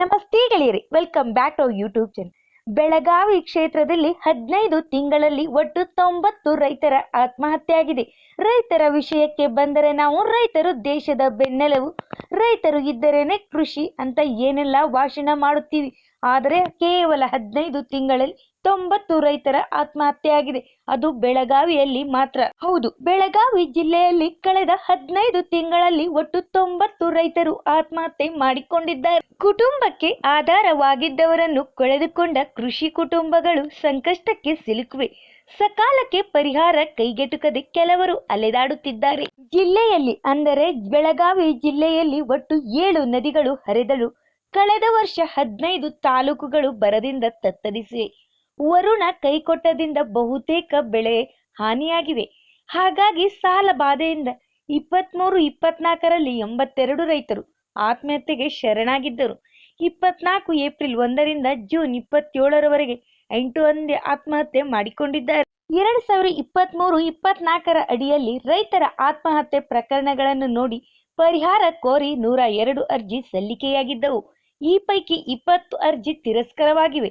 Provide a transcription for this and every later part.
ನಮಸ್ತೆ ಗೆಳೆಯರಿ welcome back to YouTube channel Belagavi ಕ್ಷೇತ್ರದಲ್ಲಿ ಹದಿನೈದು ತಿಂಗಳಲ್ಲಿ ಒಟ್ಟು ತೊಂಬತ್ತು ರೈತರ ಆತ್ಮಹತ್ಯೆ ಆಗಿದೆ ರೈತರ ವಿಷಯಕ್ಕೆ ಬಂದರೆ ನಾವು ರೈತರು ದೇಶದ ಬೆನ್ನೆಲುಬು, ರೈತರು ಇದ್ದರೇನೆ ಕೃಷಿ ಅಂತ ಏನೆಲ್ಲ ಭಾಷಣ ಮಾಡುತ್ತೀವಿ. ಆದರೆ ಕೇವಲ ಹದಿನೈದು ತಿಂಗಳಲ್ಲಿ ತೊಂಬತ್ತು ರೈತರ ಆತ್ಮಹತ್ಯೆಯಾಗಿದೆ. ಅದು ಬೆಳಗಾವಿಯಲ್ಲಿ ಮಾತ್ರ. ಹೌದು, ಬೆಳಗಾವಿ ಜಿಲ್ಲೆಯಲ್ಲಿ ಕಳೆದ ಹದಿನೈದು ತಿಂಗಳಲ್ಲಿ ಒಟ್ಟು ತೊಂಬತ್ತು ರೈತರು ಆತ್ಮಹತ್ಯೆ ಮಾಡಿಕೊಂಡಿದ್ದಾರೆ. ಕುಟುಂಬಕ್ಕೆ ಆಧಾರವಾಗಿದ್ದವರನ್ನು ಕಳೆದುಕೊಂಡ ಕೃಷಿ ಕುಟುಂಬಗಳು ಸಂಕಷ್ಟಕ್ಕೆ ಸಿಲುಕಿವೆ. ಸಕಾಲಕ್ಕೆ ಪರಿಹಾರ ಕೈಗೆಟುಕದೆ ಕೆಲವರು ಅಲೆದಾಡುತ್ತಿದ್ದಾರೆ. ಜಿಲ್ಲೆಯಲ್ಲಿ ಅಂದರೆ ಬೆಳಗಾವಿ ಜಿಲ್ಲೆಯಲ್ಲಿ ಒಟ್ಟು ಏಳು ನದಿಗಳು ಹರಿದಳು. ಕಳೆದ ವರ್ಷ ಹದಿನೈದು ತಾಲೂಕುಗಳು ಬರದಿಂದ ತತ್ತರಿಸಿವೆ. ವರುಣ ಕೈಕೊಟ್ಟದಿಂದ ಬಹುತೇಕ ಬೆಳೆ ಹಾನಿಯಾಗಿವೆ. ಹಾಗಾಗಿ ಸಾಲ ಬಾಧೆಯಿಂದ ಇಪ್ಪತ್ತ್ಮೂರು ಇಪ್ಪತ್ನಾಲ್ಕರಲ್ಲಿ ಎಂಬತ್ತೆರಡು ರೈತರು ಆತ್ಮಹತ್ಯೆಗೆ ಶರಣಾಗಿದ್ದರು. ಇಪ್ಪತ್ನಾಲ್ಕು ಏಪ್ರಿಲ್ ಒಂದರಿಂದ ಜೂನ್ ಇಪ್ಪತ್ತೇಳರವರೆಗೆ ಎಂಟು ಮಂದಿ ಆತ್ಮಹತ್ಯೆ ಮಾಡಿಕೊಂಡಿದ್ದಾರೆ. ಎರಡು ಸಾವಿರ ಇಪ್ಪತ್ತ್ಮೂರು ಇಪ್ಪತ್ನಾಲ್ಕರ ಅಡಿಯಲ್ಲಿ ರೈತರ ಆತ್ಮಹತ್ಯೆ ಪ್ರಕರಣಗಳನ್ನು ನೋಡಿ ಪರಿಹಾರ ಕೋರಿ ನೂರ ಎರಡು ಅರ್ಜಿ ಸಲ್ಲಿಕೆಯಾಗಿದ್ದವು. ಈ ಪೈಕಿ ಇಪ್ಪತ್ತು ಅರ್ಜಿ ತಿರಸ್ಕರವಾಗಿವೆ.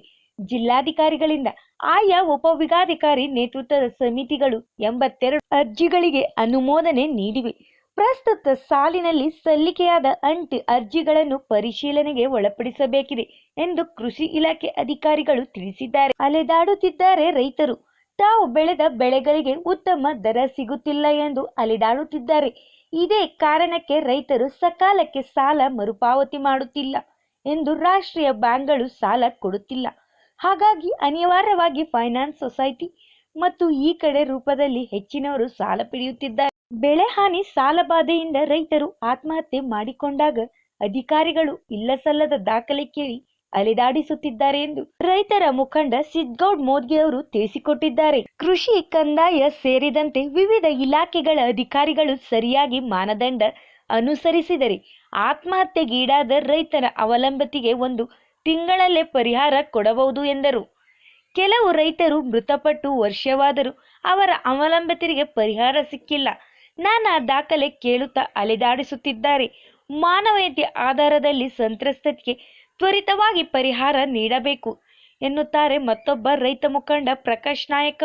ಜಿಲ್ಲಾಧಿಕಾರಿಗಳಿಂದ ಆಯಾ ಉಪವಿಭಾಗಾಧಿಕಾರಿ ನೇತೃತ್ವದ ಸಮಿತಿಗಳು ಎಂಬತ್ತೆರಡು ಅರ್ಜಿಗಳಿಗೆ ಅನುಮೋದನೆ ನೀಡಿವೆ. ಪ್ರಸ್ತುತ ಸಾಲಿನಲ್ಲಿ ಸಲ್ಲಿಕೆಯಾದ ಅಂಟಿ ಅರ್ಜಿಗಳನ್ನು ಪರಿಶೀಲನೆಗೆ ಒಳಪಡಿಸಬೇಕಿದೆ ಎಂದು ಕೃಷಿ ಇಲಾಖೆ ಅಧಿಕಾರಿಗಳು ತಿಳಿಸಿದ್ದಾರೆ. ಅಲೆದಾಡುತ್ತಿದ್ದಾರೆ ರೈತರು. ತಾವು ಬೆಳೆದ ಬೆಳೆಗಳಿಗೆ ಉತ್ತಮ ದರ ಸಿಗುತ್ತಿಲ್ಲ ಎಂದು ಅಲೆದಾಡುತ್ತಿದ್ದಾರೆ. ಇದೇ ಕಾರಣಕ್ಕೆ ರೈತರು ಸಕಾಲಕ್ಕೆ ಸಾಲ ಮರುಪಾವತಿ ಮಾಡುತ್ತಿಲ್ಲ ಎಂದು ರಾಷ್ಟ್ರೀಯ ಬ್ಯಾಂಕ್ಗಳು ಸಾಲ ಕೊಡುತ್ತಿಲ್ಲ. ಹಾಗಾಗಿ ಅನಿವಾರ್ಯವಾಗಿ ಫೈನಾನ್ಸ್ ಸೊಸೈಟಿ ಮತ್ತು ಈ ಕಡೆ ರೂಪದಲ್ಲಿ ಹೆಚ್ಚಿನವರು ಸಾಲ ಪಡೆಯುತ್ತಿದ್ದಾರೆ. ಬೆಳೆ ಹಾನಿ ಸಾಲಬಾಧೆಯಿಂದ ರೈತರು ಆತ್ಮಹತ್ಯೆ ಮಾಡಿಕೊಂಡಾಗ ಅಧಿಕಾರಿಗಳು ಇಲ್ಲಸಲ್ಲದ ದಾಖಲೆ ಕೇಳಿ ಅಲೆದಾಡಿಸುತ್ತಿದ್ದಾರೆ ಎಂದು ರೈತರ ಮುಖಂಡ ಸಿದ್ಗೌಡ್ ಮೋದ್ಗೆ ಅವರು ತಿಳಿಸಿಕೊಟ್ಟಿದ್ದಾರೆ. ಕೃಷಿ ಕಂದಾಯ ಸೇರಿದಂತೆ ವಿವಿಧ ಇಲಾಖೆಗಳ ಅಧಿಕಾರಿಗಳು ಸರಿಯಾಗಿ ಮಾನದಂಡ ಅನುಸರಿಸಿದರೆ ಆತ್ಮಹತ್ಯೆಗೀಡಾದ ರೈತರ ಅವಲಂಬತಿಗೆ ಒಂದು ತಿಂಗಳಲ್ಲೇ ಪರಿಹಾರ ಕೊಡಬಹುದು ಎಂದರು. ಕೆಲವು ರೈತರು ಮೃತಪಟ್ಟು ವರ್ಷವಾದರೂ ಅವರ ಅವಲಂಬಿತರಿಗೆ ಪರಿಹಾರ ಸಿಕ್ಕಿಲ್ಲ. ನಾನಾ ದಾಖಲೆ ಕೇಳುತ್ತಾ ಅಲೆದಾಡಿಸುತ್ತಿದ್ದಾರೆ. ಮಾನವೀಯತೆ ಆಧಾರದಲ್ಲಿ ಸಂತ್ರಸ್ತರಿಗೆ ತ್ವರಿತವಾಗಿ ಪರಿಹಾರ ನೀಡಬೇಕು ಎನ್ನುತ್ತಾರೆ ಮತ್ತೊಬ್ಬ ರೈತ ಮುಖಂಡ ಪ್ರಕಾಶ್ ನಾಯಕ್